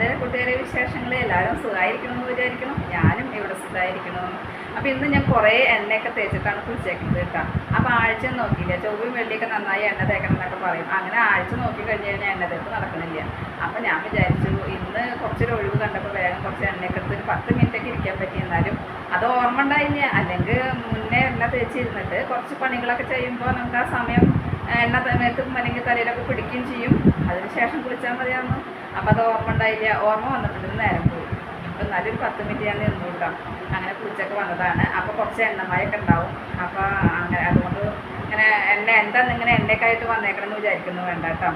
എന്താ കൂട്ടുകാരെ വിശേഷങ്ങൾ എല്ലാവരും സുഖമായിരിക്കണമെന്ന് വിചാരിക്കണം ഞാനും ഇവിടെ സുഖമായിരിക്കണമെന്ന് അപ്പോൾ ഇന്ന് ഞാൻ കുറേ എണ്ണയൊക്കെ തേച്ചിട്ടാണ് കുളിച്ചേക്കുന്നത് കേട്ടോ. അപ്പോൾ ആഴ്ച നോക്കിയില്ല. ചൊവ്വയും വെള്ളിയൊക്കെ നന്നായി എണ്ണ തേക്കണം എന്നൊക്കെ പറയും. അങ്ങനെ ആഴ്ച നോക്കി കഴിഞ്ഞ് കഴിഞ്ഞാൽ എണ്ണ തേപ്പ് നടക്കണില്ല. അപ്പോൾ ഞാൻ വിചാരിച്ചു ഇന്ന് കുറച്ചൊരു ഒഴിവ് കണ്ടപ്പോൾ വേഗം കുറച്ച് എണ്ണയൊക്കെ എടുത്ത് ഒരു പത്ത് മിനിറ്റൊക്കെ ഇരിക്കാൻ പറ്റി. എന്നാലും അത് ഓർമ്മ ഉണ്ടായില്ല. അല്ലെങ്കിൽ മുന്നേ എണ്ണ തേച്ചിരുന്നിട്ട് കുറച്ച് പണികളൊക്കെ ചെയ്യുമ്പോൾ നമുക്ക് ആ സമയം എണ്ണ തേക്കും അല്ലെങ്കിൽ തലയിലൊക്കെ പിടിക്കുകയും ചെയ്യും. അതിനുശേഷം കുളിച്ചാൽ മതിയായിരുന്നു. അപ്പോൾ അത് ഓർമ്മ ഉണ്ടായില്ല. ഓർമ്മ വന്നിട്ടുണ്ട്. നേരം പോയി. അപ്പോൾ എന്നാലും ഒരു പത്ത് മിനിറ്റ് ഞാൻ നിന്നു കേട്ടോ. അങ്ങനെ കുളിച്ചൊക്കെ വന്നതാണ്. അപ്പോൾ കുറച്ച് എണ്ണമയൊക്കെ ഉണ്ടാവും. അപ്പോൾ അങ്ങനെ അതുകൊണ്ട് ഇങ്ങനെ എണ്ണ എന്താ ഇങ്ങനെ എണ്ണയൊക്കെ ആയിട്ട് വന്നേക്കണമെന്ന് വിചാരിക്കുന്നു. വേണ്ട കേട്ടോ.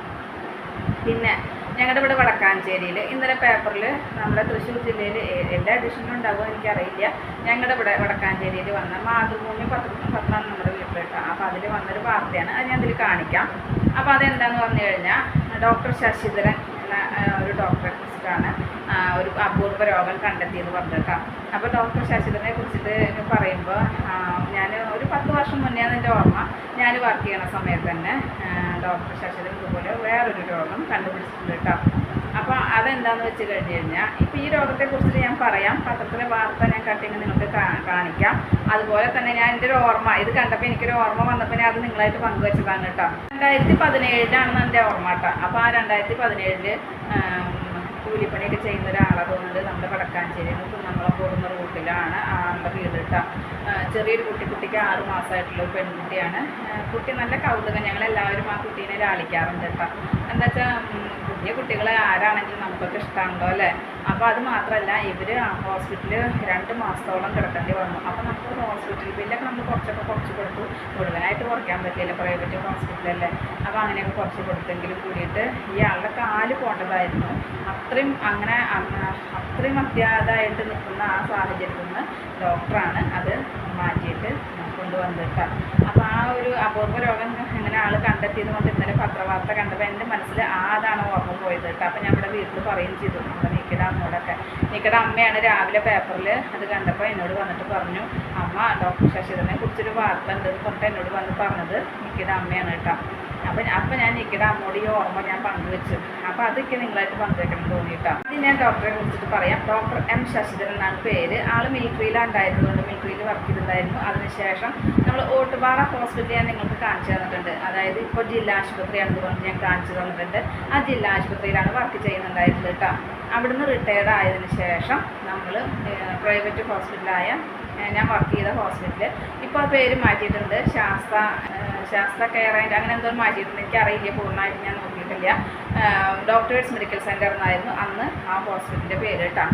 പിന്നെ ഞങ്ങളുടെ ഇവിടെ വടക്കാഞ്ചേരിയിൽ ഇന്നലെ പേപ്പറിൽ നമ്മുടെ തൃശ്ശൂർ ജില്ലയിൽ എല്ലാ എഡിഷനിലും ഉണ്ടാകുമോ എനിക്കറിയില്ല. ഞങ്ങളുടെ ഇവിടെ വടക്കാഞ്ചേരിയിൽ വന്ന മാതൃഭൂമി പത്രം പത്രമാണ് നമ്മുടെ വീട്ടിലിട്ടാണ് അപ്പോൾ അതിൽ വന്നൊരു വാർത്തയാണ്. അത് ഞാൻ ഇതിൽ കാണിക്കാം. അപ്പോൾ അതെന്താന്ന് പറഞ്ഞു കഴിഞ്ഞാൽ ഡോക്ടർ ശശിധരൻ എന്ന ഒരു ഡോക്ടറെ കുറിച്ചിട്ടാണ് ഒരു അപൂർവ രോഗം കണ്ടെത്തിയെന്ന് പറഞ്ഞിട്ടാ അപ്പോൾ ഡോക്ടർ ശശിധരനെ കുറിച്ചിട്ട് പറയുമ്പോൾ ഞാൻ ഒരു പത്ത് വർഷം മുന്നേ എന്റെ ഓർമ്മ. ഞാൻ വർക്ക് ചെയ്യണ സമയത്ത് തന്നെ ഡോക്ടർ ശശിധരൻ ഇതുപോലെ വേറൊരു രോഗം കണ്ടുപിടിച്ചിട്ടുണ്ട് കേട്ടോ. അപ്പോൾ അതെന്താണെന്ന് വെച്ച് കഴിഞ്ഞ് കഴിഞ്ഞാൽ ഇപ്പോൾ ഈ രോഗത്തെക്കുറിച്ചിട്ട് ഞാൻ പറയാം. പത്രത്തിലെ വാർത്ത ഞാൻ കട്ടിങ് നിങ്ങൾക്ക് കാണിക്കാം. അതുപോലെ തന്നെ ഞാൻ എന്റെ ഒരു ഓർമ്മ ഇത് കണ്ടപ്പോൾ എനിക്കൊരു ഓർമ്മ വന്നപ്പോൾ ഞാൻ അത് നിങ്ങളായിട്ട് പങ്കുവെച്ചതാണ് കേട്ടോ. രണ്ടായിരത്തി പതിനേഴിലാണെന്ന് എന്റെ ഓർമ്മ കേട്ടോ. അപ്പോൾ ആ രണ്ടായിരത്തി പതിനേഴിൽ കൂലിപ്പണിയൊക്കെ ചെയ്യുന്ന ഒരാളതുകൊണ്ട് നമ്മുടെ വടക്കാഞ്ചേരിയിൽ നിന്ന് കുന്നംകുളം പോകുന്ന റൂട്ടിലാണ് ആളുടെ വീട് കേട്ടോ. ചെറിയൊരു കുട്ടി കുട്ടിക്ക് ആറ് മാസമായിട്ടുള്ള പെൺകുട്ടിയാണ്. കുട്ടി നല്ല കൗതുകം. ഞങ്ങളെല്ലാവരും ആ കുട്ടീനെ ലാളിക്കാറുണ്ട് കേട്ടോ. എന്താ വെച്ചാൽ കുഞ്ഞു കുട്ടികളെ ആരാണെങ്കിലും നമുക്കൊക്കെ ഇഷ്ടമാണല്ലോ അല്ലേ? അപ്പോൾ അത് മാത്രമല്ല ഇവർ ഹോസ്പിറ്റലിൽ രണ്ട് മാസത്തോളം കിടക്കേണ്ടി വന്നു. അപ്പോൾ നമുക്ക് ഹോസ്പിറ്റൽ ബില്ലൊക്കെ നമ്മൾ കുറച്ചൊക്കെ കുറച്ച് കൊടുത്തു. മുഴുവനായിട്ട് കുറയ്ക്കാൻ പറ്റില്ല പ്രൈവറ്റ് ഹോസ്പിറ്റലല്ലേ അപ്പോൾ അങ്ങനെയൊക്കെ കുറച്ച് കൊടുത്തെങ്കിലും കൂടിയിട്ട് ഈ ആളുടെ കാൽ പോണ്ടതായിരുന്നു. അത്രയും അങ്ങനെ അത്രയും അത്യാതായിട്ട് നിൽക്കുന്ന ആ സാഹചര്യത്തിൽ നിന്ന് ഡോക്ടറാണ് അത് മാറ്റിയിട്ട് കൊണ്ടുവന്നിട്ട്. അപ്പോൾ ആ ഒരു അപൂർവ രോഗം ഇങ്ങനെ ആൾ കണ്ടെത്തിയത് കൊണ്ട് ഇന്നലെ പത്രവാർത്ത കണ്ടപ്പോൾ എന്റെ മനസ്സിൽ ആതാണ് ഓർമ്മ പോയത് കേട്ടോ. അപ്പോൾ ഞാൻ ഇവിടെ വീട്ടിൽ പറയുകയും ചെയ്തു നമ്മുടെ നിക്കയുടെ അമ്മയോടൊക്കെ. നിക്കയുടെ അമ്മയാണ് രാവിലെ പേപ്പറിൽ അത് കണ്ടപ്പോൾ എന്നോട് വന്നിട്ട് പറഞ്ഞു അമ്മ ഡോക്ടർ ശശിധരനെ കുറിച്ചൊരു വാർത്ത ഉണ്ട് പറഞ്ഞിട്ട് എന്നോട് വന്ന് പറഞ്ഞത് നിക്കയുടെ അമ്മയാണ് കേട്ടോ. അപ്പം അപ്പം ഞാൻ നിക്കയുടെ അമ്മോട് ഈ ഓർമ്മ ഞാൻ പങ്കുവെച്ചു അപ്പോൾ അതൊക്കെ നിങ്ങളായിട്ട് പങ്കുവെക്കണം തോന്നിയിട്ടാണ് ഇനി ഞാൻ ഡോക്ടറെ കുറിച്ചിട്ട് പറയാം. ഡോക്ടർ എം ശശിധരൻ എന്നാണ് പേര്. ആൾ മിലിറ്ററിയിലുണ്ടായിരുന്നതുകൊണ്ട് മിലിറ്ററിയിൽ വർക്ക് ചെയ്തിട്ടുണ്ടായിരുന്നു. അതിനുശേഷം നമ്മൾ ഓട്ടുപാറ ഹോസ്പിറ്റൽ ഞാൻ നിങ്ങൾക്ക് കാണിച്ചു തന്നിട്ടുണ്ട്. അതായത് ഇപ്പോൾ ജില്ലാ ആശുപത്രിയാണെന്ന് പറഞ്ഞ് ഞാൻ കാണിച്ചു തന്നിട്ടുണ്ട്. ആ ജില്ലാ ആശുപത്രിയിലാണ് വർക്ക് ചെയ്യുന്നുണ്ടായിരുന്നത് കേട്ടോ. അവിടുന്ന് റിട്ടയർഡ് ആയതിനു ശേഷം നമ്മൾ പ്രൈവറ്റ് ഹോസ്പിറ്റലായ ഞാൻ വർക്ക് ചെയ്ത ഹോസ്പിറ്റൽ ഇപ്പോൾ പേര് മാറ്റിയിട്ടുണ്ട്. ശാസ്ത്ര ശാസ്ത്ര കെയർ ആൻഡ് അങ്ങനെ എന്തോ മാറ്റിയിട്ടുണ്ട്. എനിക്കറിയില്ല പൂർണമായിട്ട് ഞാൻ നോക്കിയിട്ടില്ല. ഡോക്ടേഴ്സ് മെഡിക്കൽ സെന്റർ എന്നായിരുന്നു അന്ന് ആ ഹോസ്പിറ്റലിന്റെ പേര് കേട്ടോ.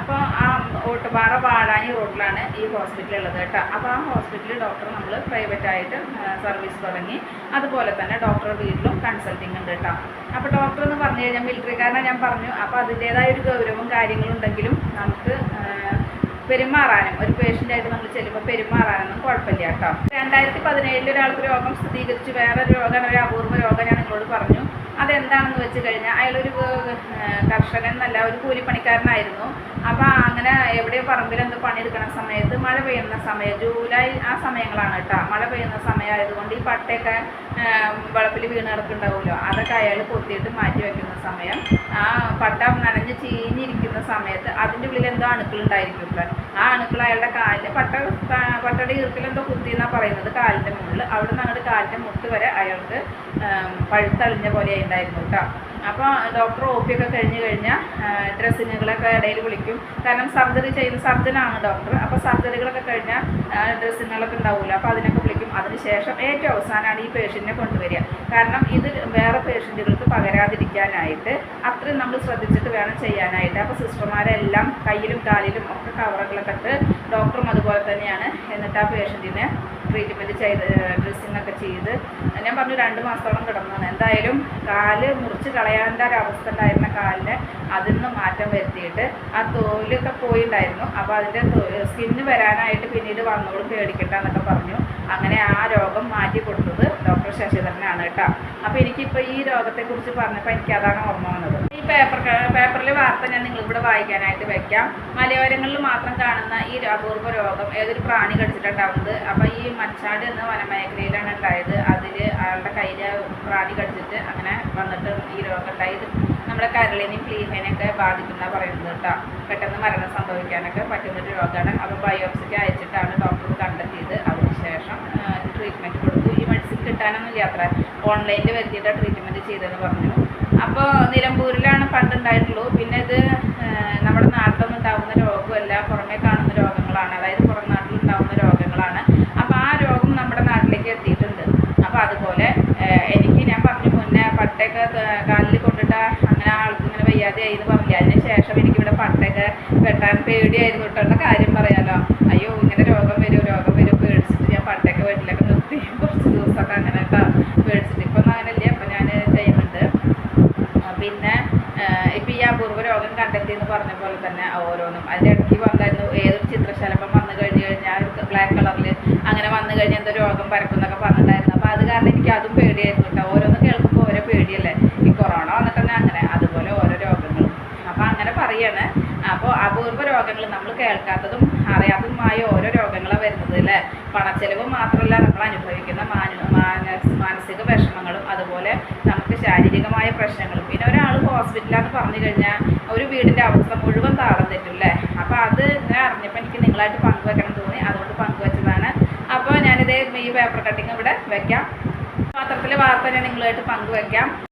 അപ്പോൾ ആ ഓട്ടുപാറ വാഴാനി റോഡിലാണ് ഈ ഹോസ്പിറ്റൽ ഉള്ളത് കേട്ടോ. അപ്പോൾ ആ ഹോസ്പിറ്റലിൽ ഡോക്ടർ നമ്മൾ പ്രൈവറ്റായിട്ട് സർവീസ് തുടങ്ങി. അതുപോലെ തന്നെ ഡോക്ടർ വീട്ടിലും കൺസൾട്ടിങ് ഉണ്ട് കേട്ടോ. അപ്പോൾ ഡോക്ടർ എന്ന് പറഞ്ഞു കഴിഞ്ഞാൽ മിലിറ്ററിക്കാരനെ ഞാൻ പറഞ്ഞു. അപ്പോൾ അതിന്റേതായ ഒരു ഗൗരവവും കാര്യങ്ങളും ഉണ്ടെങ്കിലും നമുക്ക് പെരുമാറാനും ഒരു പേഷ്യന്റായിട്ട് നമ്മൾ ചെല്ലുമ്പോൾ പെരുമാറാനൊന്നും കുഴപ്പമില്ല കേട്ടോ. രണ്ടായിരത്തി പതിനേഴിൽ ഒരാൾക്ക് രോഗം സ്ഥിരീകരിച്ചു. വേറൊരു രോഗമാണ് ഒരു അപൂർവ രോഗം ഞാൻ അതെന്താണെന്ന് വെച്ച് കഴിഞ്ഞാൽ അയാളൊരു കർഷകൻ എന്നല്ല ഒരു കൂലിപ്പണിക്കാരനായിരുന്നു. അപ്പോൾ അങ്ങനെ എവിടെയോ പറമ്പിൽ എന്തോ പണിയെടുക്കണ സമയത്ത് മഴ പെയ്യുന്ന സമയം ജൂലൈ ആ സമയങ്ങളാണ് കേട്ടോ. മഴ പെയ്യുന്ന സമയമായതുകൊണ്ട് ഈ പട്ടയൊക്കെ വെളപ്പിൽ വീണ് കിടക്കുന്നുണ്ടാവുമല്ലോ. അതൊക്കെ അയാൾ കൊത്തിയിട്ട് മാറ്റി വയ്ക്കുന്ന സമയം. ആ പട്ട നനഞ്ഞ് ചീഞ്ഞിരിക്കുന്ന സമയത്ത് അതിന്റെ ഉള്ളിൽ എന്തോ അണുക്കളുണ്ടായിരിക്കും ആ അണുക്കൾ അയാളുടെ കാലിൽ പട്ട പട്ടയുടെ ഈർക്കിൽ എന്തോ കുത്തി എന്നാണ് പറയുന്നത് കാലിന്റെ മുകളിൽ. അവിടെ നിന്ന് അങ്ങോട്ട് കാലിന്റെ മുട്ട് വരെ അയാൾക്ക് പഴുത്തളിഞ്ഞ പോലെ ഉണ്ടായിരുന്നു. കേട്ടോ. അപ്പോൾ ഡോക്ടർ ഒ പി ഒക്കെ കഴിഞ്ഞ് കഴിഞ്ഞാൽ ഡ്രസ്സിനുകളൊക്കെ ഇടയിൽ വിളിക്കും. കാരണം സർജറി ചെയ്യുന്ന സർജനാണ് ഡോക്ടർ അപ്പോൾ സർജറികളൊക്കെ കഴിഞ്ഞാൽ ഡ്രസ്സിനുകളൊക്കെ ഉണ്ടാവില്ല അപ്പോൾ അതിനൊക്കെ വിളിക്കും. അതിനുശേഷം ഏറ്റവും അവസാനമാണ് ഈ പേഷ്യന്റിനെ കൊണ്ടുവരിക. കാരണം ഇത് വേറെ പേഷ്യന്റുകൾക്ക് പകരാതിരിക്കാനായിട്ട് അത്രയും നമ്മൾ ശ്രദ്ധിച്ചിട്ട് വേണം ചെയ്യാനായിട്ട്. അപ്പോൾ സിസ്റ്റർമാരെല്ലാം കയ്യിലും കാലിലും ഒക്കെ കവറുകളൊക്കെ ഇട്ട് ഡോക്ടറും അതുപോലെ തന്നെയാണ് എന്നിട്ട് ആ പേഷ്യന്റിനെ ട്രീറ്റ്മെന്റ് ചെയ്ത് ഡ്രസ്സിങ്ങൊക്കെ ചെയ്ത്. ഞാൻ പറഞ്ഞു രണ്ട് മാസത്തോളം കിടന്നാണ് എന്തായാലും കാൽ മുറിച്ച് കളയാന്റെ ഒരവസ്ഥ ഉണ്ടായിരുന്ന കാലിന് അതിൽ നിന്ന് മാറ്റം വരുത്തിയിട്ട് ആ തോലൊക്കെ പോയിണ്ടായിരുന്നു. അപ്പോൾ അതിന്റെ സ്കിന്ന് വരാനായിട്ട് പിന്നീട് വന്നോളും പേടിക്കണ്ട എന്നൊക്കെ പറഞ്ഞു. അങ്ങനെ ആ രോഗം മാറ്റി കൊടുത്തത് ഡോക്ടർ ശശിധരനാണ് കേട്ടോ. അപ്പോൾ എനിക്കിപ്പോൾ ഈ രോഗത്തെക്കുറിച്ച് പറഞ്ഞപ്പോൾ എനിക്ക് അതാണ് ഓർമ്മ വന്നത്. ഈ പേപ്പർ പേപ്പറിൽ വാർത്ത ഞാൻ നിങ്ങളിവിടെ വായിക്കാനായിട്ട് വെക്കാം. മലയോരങ്ങളിൽ മാത്രം കാണുന്ന ഈ അപൂർവ രോഗം ഏതൊരു പ്രാണി കടിച്ചിട്ടുണ്ടാവുന്നത്? അപ്പോൾ ഈ മച്ചാട് എന്ന വനമേഖലയിലാണ് ഉണ്ടായത്. അതിൽ ആളുടെ കയ്യിൽ പ്രാണി കടിച്ചിട്ട് അങ്ങനെ വന്നിട്ട് ഈ രോഗം ഉണ്ടായത് നമ്മുടെ കരളിനെയും ക്ലീഹനെയൊക്കെ ബാധിക്കുന്ന പറയുന്നത് കേട്ടോ. പെട്ടെന്ന് മരണം സംഭവിക്കാനൊക്കെ പറ്റുന്നൊരു രോഗമാണ്. അപ്പോൾ ബയോപ്സിക്ക് അയച്ചിട്ടാണ് ഡോക്ടർ കണ്ടെത്തിയത്. അതിനുശേഷം ട്രീറ്റ്മെന്റ് കൊടുത്തു അത്ര. ഓൺലൈനിൽ വരുത്തിയിട്ട് ട്രീറ്റ്മെന്റ് ചെയ്തതെന്ന് പറഞ്ഞു. അപ്പോൾ നിലമ്പൂരിലാണ് പണ്ട് ഉണ്ടായിട്ടുള്ളൂ. പിന്നെ ഇത് നമ്മുടെ നാട്ടിലൊന്നും ഉണ്ടാകുന്ന രോഗമല്ല. പുറമേ കാണുന്ന രോഗങ്ങളാണ്. അതായത് പുറം നാട്ടിൽ ഉണ്ടാകുന്ന രോഗങ്ങളാണ്. അപ്പോൾ ആ രോഗം നമ്മുടെ നാട്ടിലേക്ക് എത്തിയിട്ടുണ്ട്. അപ്പോൾ അതുപോലെ എനിക്ക് ഞാൻ പറഞ്ഞു മുന്നേ പട്ടയൊക്കെ കാലിൽ കൊണ്ടിട്ട് അങ്ങനെ ആൾക്ക് ഇങ്ങനെ വയ്യാതെയായി എന്ന് പറഞ്ഞില്ല? അതിന് ശേഷം എനിക്കിവിടെ പട്ടയൊക്കെ വെട്ടാൻ പേടിയായിരുന്നു കേട്ടോ കാര്യം പറയാലോ. അയ്യോ ഇങ്ങനെ രോഗം വരും രോഗം വരും പേടിച്ചിട്ട് ഞാൻ പട്ടയൊക്കെ വീട്ടിലൊക്കെ കുറച്ച് ദിവസമൊക്കെ അങ്ങനെ കേട്ടോ പേടിച്ചിട്ട് ഇപ്പം അങ്ങനെയല്ല അപ്പം ഞാൻ ചെയ്യുന്നുണ്ട്. പിന്നെ ഇപ്പം ഈ അപൂർവ രോഗം കണ്ടെത്തി എന്ന് പറഞ്ഞ പോലെ തന്നെ ഓരോന്നും. അതിന്റെ ഇടയ്ക്ക് വന്നായിരുന്നു ഏതൊരു ചിത്രശലഭം വന്നു കഴിഞ്ഞ് കഴിഞ്ഞാൽ ബ്ലാക്ക് കളറിൽ അങ്ങനെ വന്നു കഴിഞ്ഞാൽ എന്തോ രോഗം പരക്കുന്നൊക്കെ പറഞ്ഞിട്ടുണ്ടായിരുന്നു. അപ്പോൾ അത് കാരണം എനിക്ക് അതും പേടിയായിരുന്നു കേട്ടോ. ഓരോന്ന് കേൾക്കുമ്പോൾ ഓരോ പേടിയല്ലേ? ഈ കൊറോണ വന്നിട്ട് തന്നെ അങ്ങനെ. അതുപോലെ ഓരോ രോഗങ്ങളും. അപ്പോൾ അങ്ങനെ പറയാണ്. അപ്പോൾ അപൂർവ രോഗങ്ങൾ നമ്മൾ കേൾക്കാത്തതും അറിയാത്തതുമായ ഓരോ രോഗങ്ങളാണ് വരുന്നത് അല്ലേ? പണച്ചെലവ് മാത്രമല്ല നമ്മൾ അനുഭവിക്കുന്ന മാന- മാന- മാനസിക വിഷമങ്ങളും അതുപോലെ നമുക്ക് ശാരീരികമായ പ്രശ്നങ്ങളും. പിന്നെ ഒരാൾ ഹോസ്പിറ്റലാന്ന് പറഞ്ഞു കഴിഞ്ഞാൽ ഒരു വീടിന്റെ അവസ്ഥ മുഴുവൻ താളം തെറ്റും അല്ലേ? അപ്പോൾ അത് ഇങ്ങനെ അറിഞ്ഞപ്പോൾ എനിക്ക് നിങ്ങളായിട്ട് പങ്കുവെക്കണം തോന്നി. അതുകൊണ്ട് പങ്കുവെച്ചതാണ്. അപ്പോൾ ഞാനിതേ ഈ പേപ്പർ കട്ടിങ് ഇവിടെ വെക്കാം. പാത്രത്തിലെ വാർത്ത ഞാൻ നിങ്ങളായിട്ട് പങ്കുവെക്കാം.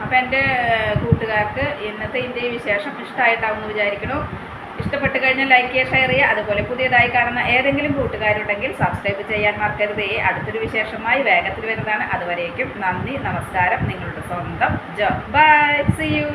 അപ്പം എന്റെ കൂട്ടുകാർക്ക് ഇന്നത്തെ ഇന്ത്യ വിശേഷം ഇഷ്ടമായിട്ടാവുമെന്ന് വിചാരിക്കുന്നു. ഇഷ്ടപ്പെട്ട് കഴിഞ്ഞാൽ ലൈക്ക് ചെയ്യുക ഷെയർ ചെയ്യുക. അതുപോലെ പുതിയതായി കാണുന്ന ഏതെങ്കിലും കൂട്ടുകാരുണ്ടെങ്കിൽ സബ്സ്ക്രൈബ് ചെയ്യാൻ മറക്കരുതേ. അടുത്തൊരു വിശേഷമായി വേഗത്തിൽ വരുന്നതാണ്. അതുവരേക്കും നന്ദി നമസ്കാരം. നിങ്ങളുടെ സ്വന്തം ജോ. By C U